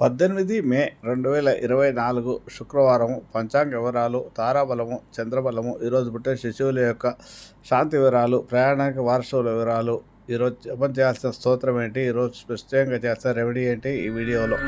పద్దెనిమిది మే రెండు వేల ఇరవై నాలుగు శుక్రవారం పంచాంగ వివరాలు తారాబలము చంద్రబలము ఈరోజు పుట్టే శిశువుల యొక్క శాంతి వివరాలు ప్రయాణానికి వారసుల వివరాలు ఈరోజు జపం చేయాల్సిన స్తోత్రం ఏంటి ఈరోజు ప్రత్యేకంగా చేయాల్సిన రెమెడీ ఏంటి ఈ వీడియోలో.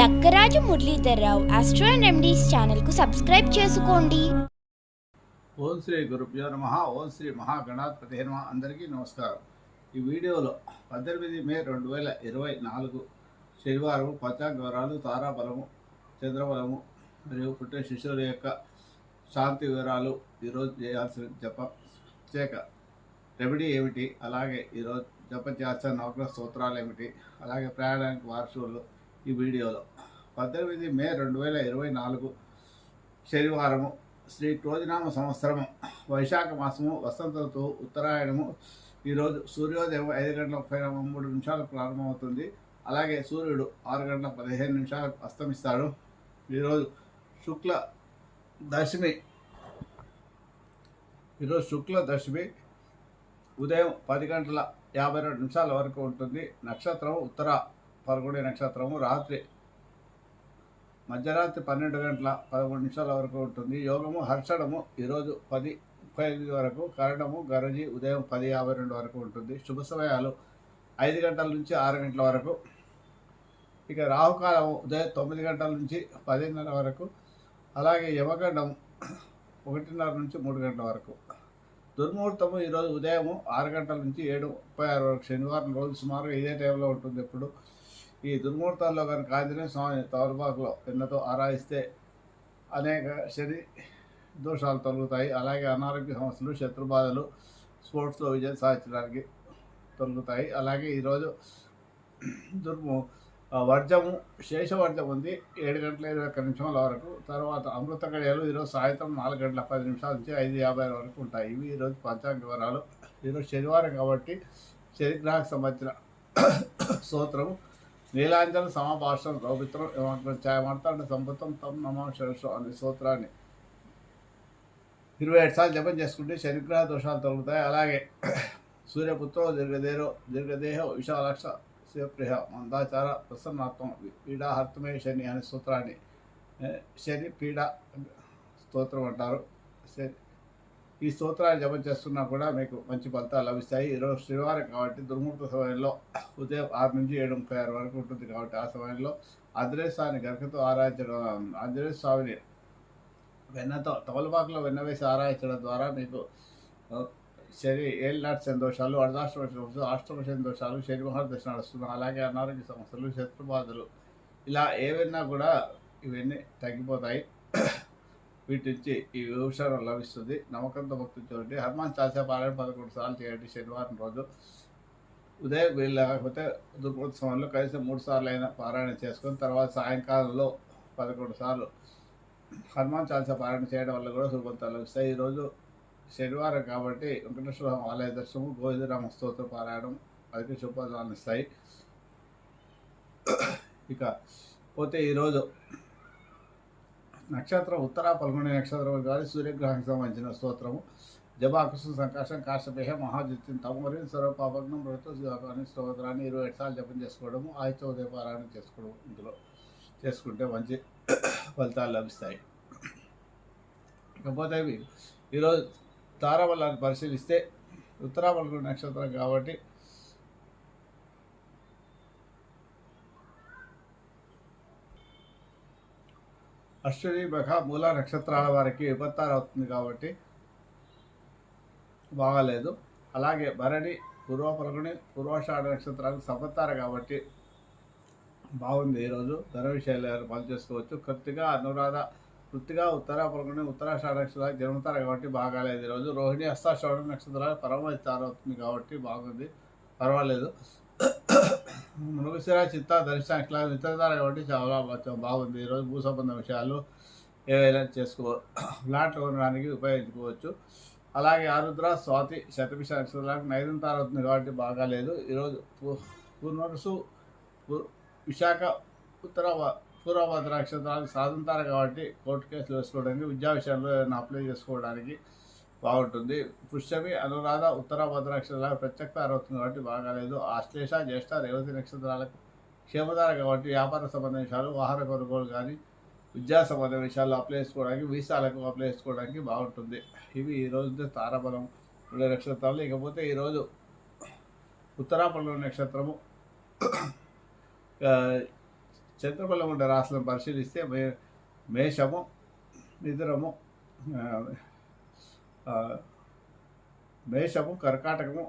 Lakkaraju Muralidhar Rao astro and remedies ఛానల్కు సబ్స్క్రైబ్ చేసుకోండి. ఓం శ్రీ గురుభ్యో నమ ఓం శ్రీ మహాగణాధిపతి నమ అందరికీ నమస్కారం. ఈ వీడియోలో పద్దెనిమిది మే రెండు వేల ఇరవై నాలుగు శనివారం పంచాంగ వివరాలు తారాబలము చంద్రబలము మరియు పుట్టిన శిశువుల యొక్క శాంతి వివరాలు ఈరోజు చేయాల్సిన జప ప్రత్యేక రెమెడీ ఏమిటి? అలాగే ఈరోజు జపం చేయాల్సిన నవగ్రహ స్తోత్రాలు ఏమిటి? అలాగే ప్రయాణానికి వారసులు ఈ వీడియోలో. పద్దెనిమిది మే రెండు వేల ఇరవై నాలుగు శనివారము శ్రీ క్రోజనామ సంవత్సరము వైశాఖ మాసము వసంత ఋతువు ఉత్తరాయణము ఈరోజు సూర్యోదయం ఐదు గంటల ముప్పై మూడు నిమిషాలకు ప్రారంభమవుతుంది. అలాగే సూర్యుడు ఆరు గంటల పదిహేను నిమిషాలకు అస్తమిస్తాడు. ఈరోజు శుక్ల దశమి. ఈరోజు శుక్ల దశమి. ఉదయం పది గంటల యాభై రెండు నిమిషాల వరకు ఉంటుంది. నక్షత్రం ఉత్తర పదకొండు నక్షత్రము రాత్రి. మధ్యరాత్రి పన్నెండు గంటల పదకొండు నిమిషాల వరకు ఉంటుంది. యోగము హర్షడము ఈరోజు పది ముప్పై ఎనిమిది వరకు కరణము గరజి ఉదయం పది యాభై రెండు వరకు ఉంటుంది. శుభ సమయాలు ఐదు గంటల నుంచి ఆరు గంటల వరకు. ఇక రాహుకాలం ఉదయం తొమ్మిది గంటల నుంచి పదిన్నర వరకు. అలాగే యమగండం ఒకటిన్నర నుంచి మూడు గంటల వరకు. దుర్ముహూర్తము ఈరోజు ఉదయం ఆరు గంటల నుంచి ఏడు ముప్పై ఆరు వరకు. శనివారం రోజు సుమారు ఇదే టైంలో ఉంటుంది ఎప్పుడు. ఈ దుర్ముహూర్తాల్లో కనుక ఆంజనేయ స్వామి తవలపాకులో ఎన్నతో ఆరాయిస్తే అనేక శని దోషాలు తొలగుతాయి. అలాగే అనారోగ్య సమస్యలు శత్రుబాధలు స్పోర్ట్స్లో విజయం సాధించడానికి తొలగుతాయి. అలాగే ఈరోజు దుర్ము వర్జము శేషవర్జం ఉంది. ఏడు గంటల ఇరవై ఒక్క నిమిషాల వరకు. తర్వాత అమృత గడియలు ఈరోజు సాయంత్రం నాలుగు గంటల పది నిమిషాల నుంచి ఐదు యాభై వరకు ఉంటాయి. ఇవి ఈరోజు పంచాంగ వివరాలు. ఈరోజు శనివారం కాబట్టి శనిగ్రహకు సంబంధించిన స్తోత్రము. నీలాంజన సమాభాషం ఏమంటారు ఛాయమార్తాండ సంపుతం తమ్ నమా శిరస్సు అనే స్తోత్రాన్ని ఇరవై ఏడు సార్లు జపం చేసుకుంటే శనిగ్రహ దోషాలు తొలుగుతాయి. అలాగే సూర్యపుత్రో దీర్ఘదేహో దీర్ఘదేహో విశాలాక్ష శివప్రియ మందాచార ప్రసన్నాత్మ పీడాహర్తమే శని అనే సూత్రాన్ని శని పీడ స్తోత్రం అంటారు. శని ఈ స్తోత్రాన్ని జపం చేస్తున్నా కూడా మీకు మంచి ఫలితాలు లభిస్తాయి. ఈరోజు శనివారం కాబట్టి దుర్ముహూర్త సమయంలో ఉదయం ఆరు నుంచి ఏడు ముప్పై ఆరు వరకు ఉంటుంది కాబట్టి ఆ సమయంలో ఆంజనేయ స్వామిని గర్కతో ఆరాధించడం ఆంజనేయ స్వామిని వెన్నతో తమలపాకులో వెన్న వేసి ఆరాయించడం ద్వారా మీకు శరీర శని ఏళ్ళనాటి సంతోషాలు దోషాలు అర్ధాష్టమ శని దోషాలు అష్టమ శని శని మహాదశ నడుస్తున్నాయి. అలాగే అనారోగ్య సమస్యలు శత్రుబాధలు ఇలా ఏవైనా కూడా ఇవన్నీ తగ్గిపోతాయి. వీటి నుంచి ఈ విభూషణం లభిస్తుంది. నమ్మకంతో భక్తి చూడండి. హనుమాన్ చాలీసా పారాయణ పదకొండు సార్లు చేయండి శనివారం రోజు. ఉదయం వీలు లేకపోతే దుర్గోత్సవంలో కనీసం మూడు సార్లు అయినా పారాయణ చేసుకొని తర్వాత సాయంకాలంలో పదకొండు సార్లు హనుమాన్ చాలీసా పారాయణ చేయడం వల్ల కూడా శుభంతాలు లభిస్తాయి. ఈరోజు శనివారం కాబట్టి వెంకటేశ్వర ఆలయ దర్శనము గోవిందరామ స్తోత్ర పారాయణం అధిక శుభాలను ఇస్తాయి ఇక పోతే ఈరోజు నక్షత్రం ఉత్తర పల్గొని నక్షత్రం కాదు సూర్యగ్రహానికి సంబంధించిన స్తోత్రము. జబాకృష్ణ సంకాశం కాశ్యపేహ మహాజిత్యం తమరి సర్వపాపగ్నం ప్రభుత్వం స్తోత్రాన్ని ఇరవై ఏడు సార్లు జపం చేసుకోవడము ఆయుత ఉదయ పారాయణం చేసుకోవడం ఇందులో చేసుకుంటే మంచి ఫలితాలు లభిస్తాయి. ఇకపోతే ఇవి ఈరోజు తారాబలాన్ని పరిశీలిస్తే ఉత్తరా నక్షత్రం కాబట్టి అశ్విని మఖ మూల నక్షత్రాల వారికి విపత్తారు అవుతుంది కాబట్టి బాగాలేదు. అలాగే భరణి పూర్వ పూర్వాషాఢ నక్షత్రాలకు సపత్తారు కాబట్టి బాగుంది ఈరోజు ధన విషయాలు పని చేసుకోవచ్చు. కృతిగా అనురాధ వృత్తిగా ఉత్తర పలకుని ఉత్తరాషాఢ నక్షత్రాలు జన్మతారు కాబట్టి బాగాలేదు ఈరోజు రోహిణి హస్తాశ్రవణ నక్షత్రాలు పరమతారు అవుతుంది కాబట్టి బాగుంది. పర్వాలేదు. మృగశిర చిత్త దర్శన ఇట్లా ఇతరతారు కాబట్టి చాలా బాగుంది. ఈరోజు భూ సంబంధ విషయాలు ఏవైనా చేసుకో ఫ్లాట్ కొనడానికి ఉపయోగించుకోవచ్చు. అలాగే ఆరుద్ర స్వాతి శతభిష నక్షత్రాలకు నైదంతార అవుతుంది కాబట్టి బాగాలేదు. ఈరోజు పూ- పూ- విశాఖ ఉత్తర పూర్వభద్ర నక్షత్రాలు సాధుంటారు కాబట్టి కోర్టు కేసులు వేసుకోవడానికి విద్యా విషయంలో ఏదైనా అప్లై చేసుకోవడానికి బాగుంటుంది. పుష్యమి అనురాధ ఉత్తర భద్ర నక్షత్రాలకు ప్రత్యక్ష అర్హతుంది కాబట్టి బాగాలేదు. ఆశ్లేష జ్యేష్ఠ రేవతి నక్షత్రాలకు క్షేమధార కాబట్టి వ్యాపార సంబంధ విషయాలు వాహన కొనుగోలు కానీ విద్యా సంబంధ విషయాల్లో అప్లై చేసుకోవడానికి వీసాలకు అప్లై చేసుకోవడానికి బాగుంటుంది. ఇవి ఈ రోజు తారాబలం ఉండే నక్షత్రాలు. ఇకపోతే ఈరోజు ఉత్తరాపల్లి నక్షత్రము చంద్రబలం ఉండే రాశులను పరిశీలిస్తే మే మేషము మిథునము మేషము కర్కాటకము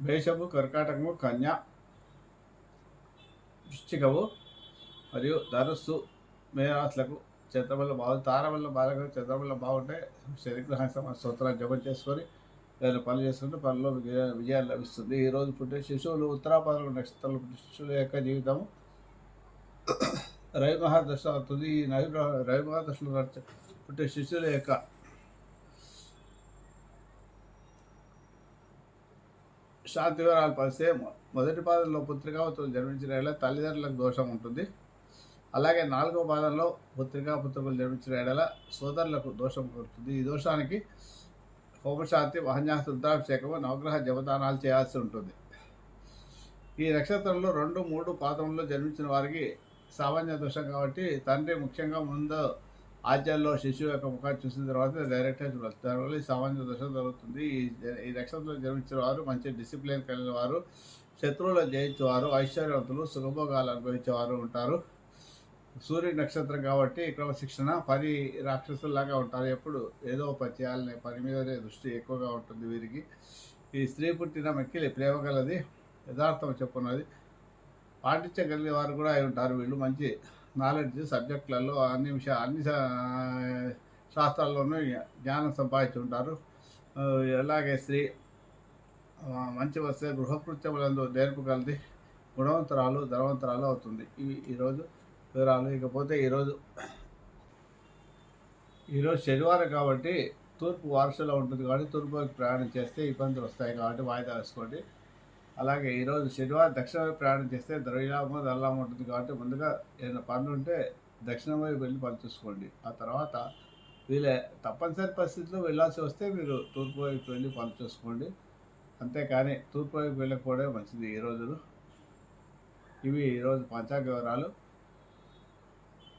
మేషము కర్కాటకము కన్య వృశ్చికము మరియు ధనుస్సు మేరాశులకు చంద్రబల్ల బాగు తారబల్ల బాలకు చంద్రబల్ల బాగుంటే శనిగ్రహ స్తోత్రాలు జపం చేసుకొని ఏదైనా పనులు చేసుకుంటే పనిలో విజయాలు లభిస్తుంది. ఈరోజు పుట్టే శిశువులు ఉత్తరాపదలు నక్షత్రాలు పుట్టే శిశువుల యొక్క జీవితం రవి మహాదశ తుది నవి రవి మహాదశలో పుట్టే శిశువుల యొక్క శాంతి వివరాలు పరిస్తే మొదటి పాదంలో పుత్రికావతులు జన్మించిన ఏళ్ళ తల్లిదండ్రులకు దోషం ఉంటుంది. అలాగే నాలుగో పాదంలో పుత్రికా పుత్రులు జన్మించిన ఏడల సోదరులకు దోషం కలుగుతుంది ఈ దోషానికి హోమశాంతి మహన్యాస రుద్రాభిషేకము నవగ్రహ జపదానాలు చేయాల్సి ఉంటుంది. ఈ నక్షత్రంలో రెండు మూడు పాదంలో జన్మించిన వారికి సామాన్య దోషం కాబట్టి తండ్రి ముఖ్యంగా ముందు ఆచార్యలో శిశువు యొక్క ముఖాన్ని చూసిన తర్వాత డైరెక్ట్గా చూడాలి. దానివల్ల ఈ సామాన్య దోషం జరుగుతుంది. ఈ ఈ నక్షత్రంలో జన్మించిన వారు మంచి డిసిప్లిన్ కలిగిన వారు శత్రువులు జయించేవారు ఐశ్వర్యవంతులు సుఖభోగాలు అనుభవించేవారు ఉంటారు. సూర్య నక్షత్రం కాబట్టి క్రమశిక్షణ పని రాక్షసుల్లాగా ఉంటారు. ఎప్పుడు ఏదో పని చేయాలనే పని మీదనే దృష్టి ఎక్కువగా ఉంటుంది వీరికి. ఈ స్త్రీ పుట్టిన మెక్కిలి ప్రేమ గలది యథార్థం చెప్పున్నది. పాటించగలిగే వారు కూడా అయి ఉంటారు. వీళ్ళు మంచి నాలెడ్జ్ సబ్జెక్టులలో అన్ని విషయ అన్ని శా- శాస్త్రాల్లోనూ జ్ఞానం సంపాదించి ఉంటారు. ఎలాగే అలాగే స్త్రీ మంచి వస్తే గృహకృత్యములందు నేర్పు కలది గుణవంతరాలు ధనవంతరాలు అవుతుంది. ఇవి ఈరోజు వివరాలు. ఇకపోతే ఈరోజు ఈరోజు శనివారం కాబట్టి తూర్పు వారసులో ఉంటుంది కాబట్టి తూర్పు ప్రయాణం చేస్తే ఇబ్బందులు వస్తాయి కాబట్టి వాయిదా వేసుకోండి. అలాగే ఈరోజు శనివారం దక్షిణ వైపు ప్రయాణం చేస్తే ద్రవ్యలాభం ధరలాభం ఉంటుంది కాబట్టి ముందుగా ఏదైనా పనులు ఉంటే దక్షిణం వైపు వెళ్ళి పని చూసుకోండి. ఆ తర్వాత వీళ్ళ తప్పనిసరి పరిస్థితుల్లో వెళ్ళాల్సి వస్తే మీరు తూర్పు వైపు వెళ్ళి పని చూసుకోండి. అంతేకాని తూర్పు వైపు వెళ్ళకపోవడమే మంచిది ఈ రోజులు. ఇవి ఈరోజు పంచాంగ వివరాలు.